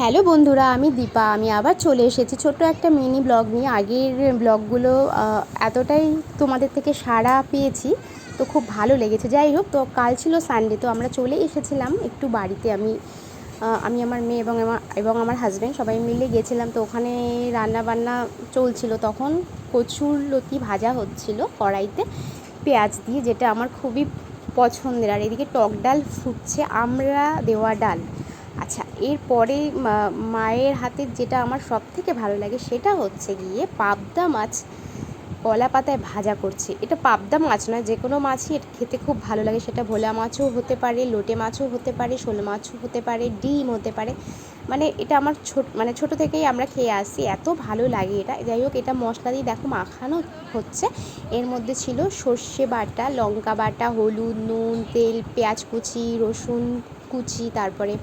Hello বন্ধুরা, আমি দীপা। আমি আবার চলে এসেছি ছোট্ট একটা মিনি ব্লগ নিয়ে। আগের ব্লগগুলো এতটাই তোমাদের থেকে সাড়া পেয়েছি, তো খুব ভালো লেগেছে। যাই হোক, তো কাল ছিল সানডে তো আমরা চলে এসেছিলাম একটু বাড়িতে। আমি আমি আমার মেয়ে এবং আমার এবং আমার হাজব্যান্ড সবাই মিলে গেছিলাম, তো ওখানে রান্না বান্না চলছিল। তখন কচুর লতি ভাজা হচ্ছিল কড়াইতে, পেঁয়াজ দিয়ে, যেটা আমার খুবই পছন্দের। আর এদিকে টক ডাল ফুটছে, আমরা দেওয়া ডাল। আচ্ছা এরপরে মায়ের হাতের যেটা আমার সব থেকে ভালো লাগে সেটা হচ্ছে গিয়ে পাবদা মাছ কলা পাতায় ভাজা করছে। এটা পাবদা মাছ নয়, যে কোনো মাছই এটা খেতে খুব ভালো লাগে। সেটা ভোলা মাছও হতে পারে, লোটে মাছও হতে পারে, শোল মাছও হতে পারে, ডিম হতে পারে। মানে এটা আমার ছোট মানে ছোট থেকেই আমরা খেয়ে আসি এত ভালো লাগে এটা। যাই হোক, এটা মশলা দিয়ে দেখো মাখানো হচ্ছে। এর মধ্যে ছিল সর্ষে বাটা, লঙ্কা বাটা, হলুদ, নুন, তেল, পেঁয়াজ কুচি, রসুন কুচি, তারপরে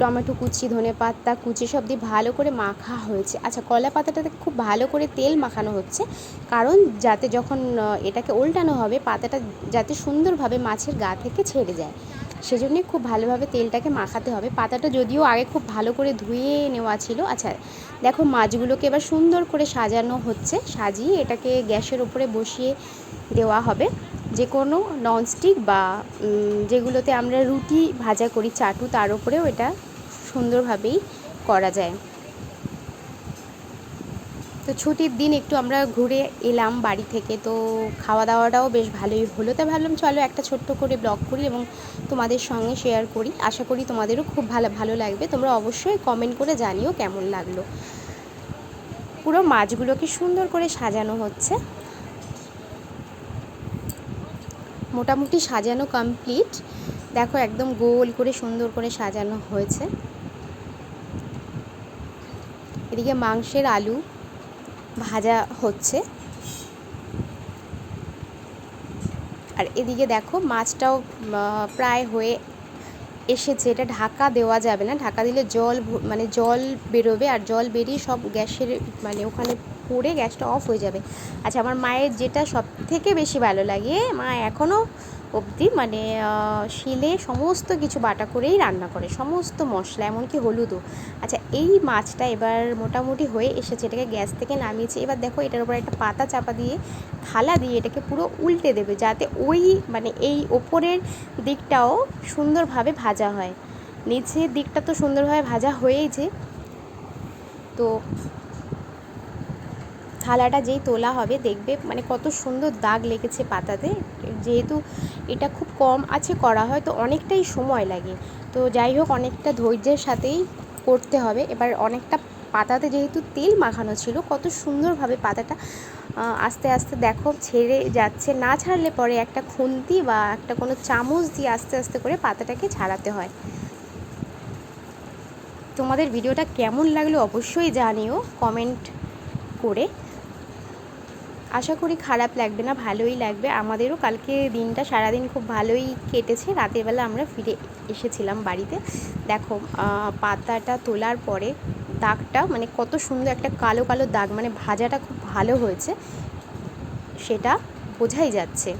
টমেটো কুচি, ধনে পাতা কুচি সব দিয়ে ভালো করে মাখা হয়েছে। আচ্ছা কলা পাতাটাতে খুব ভালো করে তেল মাখানো হচ্ছে। কারণ যাতে যখন এটাকে উল্টানো হবে, পাতাটা যাতে সুন্দরভাবে মাছের গা থেকে ছেড়ে যায়। সেজন্যই খুব ভালোভাবে তেলটাকে মাখাতে হবে। পাতাটা যদিও আগে খুব ভালো করে ধুয়ে নেওয়া ছিল। আচ্ছা দেখো মাছগুলোকে এবার সুন্দর করে সাজানো হচ্ছে। সাজিয়ে এটাকে গ্যাসের উপরে বসিয়ে দেওয়া হবে। যে কোনো ননস্টিক বা যেগুলোতে আমরা রুটি ভাজা করি, চাটু, তার উপরেও এটা সুন্দরভাবেই করা যায়। তো ছুটির দিন একটু আমরা ঘুরে এলাম বাড়ি থেকে। তো খাওয়া দাওয়াটাও বেশ ভালোই হলো। তাই ভাবলাম চলো একটা ছোট্ট করে ব্লগ করি এবং তোমাদের সঙ্গে শেয়ার করি। আশা করি তোমাদেরও খুব ভালো ভালো লাগবে। তোমরা অবশ্যই কমেন্ট করে জানিও কেমন লাগল। পুরো মাছগুলোকে সুন্দর করে সাজানো হচ্ছে। মোটামুটি সাজানো কমপ্লিট দেখো একদম গোল করে সুন্দর করে সাজানো হয়েছে। এদিকে মাংসের আলু ভাজা হচ্ছে। আর এদিকে দেখো মাছটাও প্রায় হয়ে এসেছে। এটা ঢাকা দেওয়া যাবে না। ঢাকা দিলে জল মানে জল বেরোবে আর জল বেরিয়ে সব গ্যাসের মানে ওখানে পড়ে গ্যাসটা অফ হয়ে যাবে। আচ্ছা আমার মায়ের যেটা সব থেকে বেশি ভালো লাগে, মা এখনও অবধি মানে শিলে সমস্ত কিছু বাটা করেই রান্না করে, সমস্ত মশলা, এমনকি হলুদও। আচ্ছা এই মাছটা এবার মোটামুটি হয়ে এসেছে, এটাকে গ্যাস থেকে নামিয়েছে। এবার দেখো, এটার উপর একটা পাতা চাপা দিয়ে, থালা দিয়ে এটাকে পুরো উল্টে দেবে, যাতে ওই মানে এই ওপরের দিকটাও সুন্দরভাবে ভাজা হয়। নিচের দিকটা তো সুন্দরভাবে ভাজা হয়েইছে। তো থালাটা যেই তোলা হবে, দেখবে মানে কত সুন্দর দাগ লেগেছে পাতাতে। যেহেতু এটা খুব কম আছে করা হয়, তো অনেকটাই সময় লাগে। তো যাই হোক, অনেকটা ধৈর্যের সাথেই করতে হবে। এবার অনেকটা পাতাতে যেহেতু তেল মাখানো ছিল, কত সুন্দরভাবে পাতাটা আস্তে আস্তে দেখো ছেড়ে যাচ্ছে। না ছাড়লে পরে একটা খুন্তি বা একটা কোনো চামচ দিয়ে আস্তে আস্তে করে পাতাটাকে ছাড়াতে হয়। তোমাদের ভিডিওটা কেমন লাগল অবশ্যই জানিও কমেন্ট করে। আশা করি খারাপ লাগবে না, ভালোই লাগবে। আমাদেরও কালকে দিনটা সারাদিন খুব ভালোই কেটেছে। রাতের বেলা আমরা ফিরে এসেছিলাম বাড়িতে। দেখো পাতাটা তোলার পরে দাগটা মানে কত সুন্দর একটা কালো কালো দাগ মানে ভাজাটা খুব ভালো হয়েছে। সেটা বোঝাই যাচ্ছে।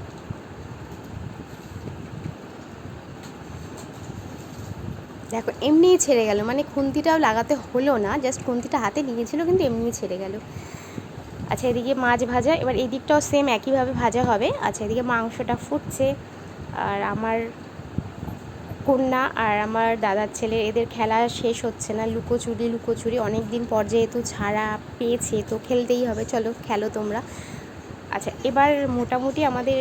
দেখো, এমনিই ছেড়ে গেল। মানে খুন্তিটাও লাগাতে হলো না, জাস্ট খুন্তিটা হাতে নিয়েছিল, কিন্তু এমনিই ছেড়ে গেল। আচ্ছা এদিকে মাছ ভাজা, এবার এই দিকটাও সেম একইভাবে ভাজা হবে। আচ্ছা এদিকে মাংসটা ফুটছে, আর আমার কন্যা আর আমার দাদার ছেলে, এদের খেলা শেষ হচ্ছে না, লুকোচুরি লুকোচুরি। অনেক দিন পর যেহেতু ছাড়া পেয়েছে, তো খেলতেই হবে। চলো, খেলো তোমরা। আচ্ছা এবার মোটামুটি আমাদের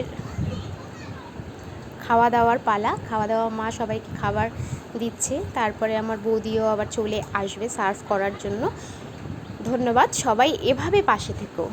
খাওয়া দাওয়ার পালা। খাওয়া দাওয়া মা সবাইকে খাবার দিচ্ছে। তারপরে আমার বৌদিও আবার চলে আসবে সার্ভ করার জন্য। ধন্যবাদ সবাই এভাবে পাশে থেকো।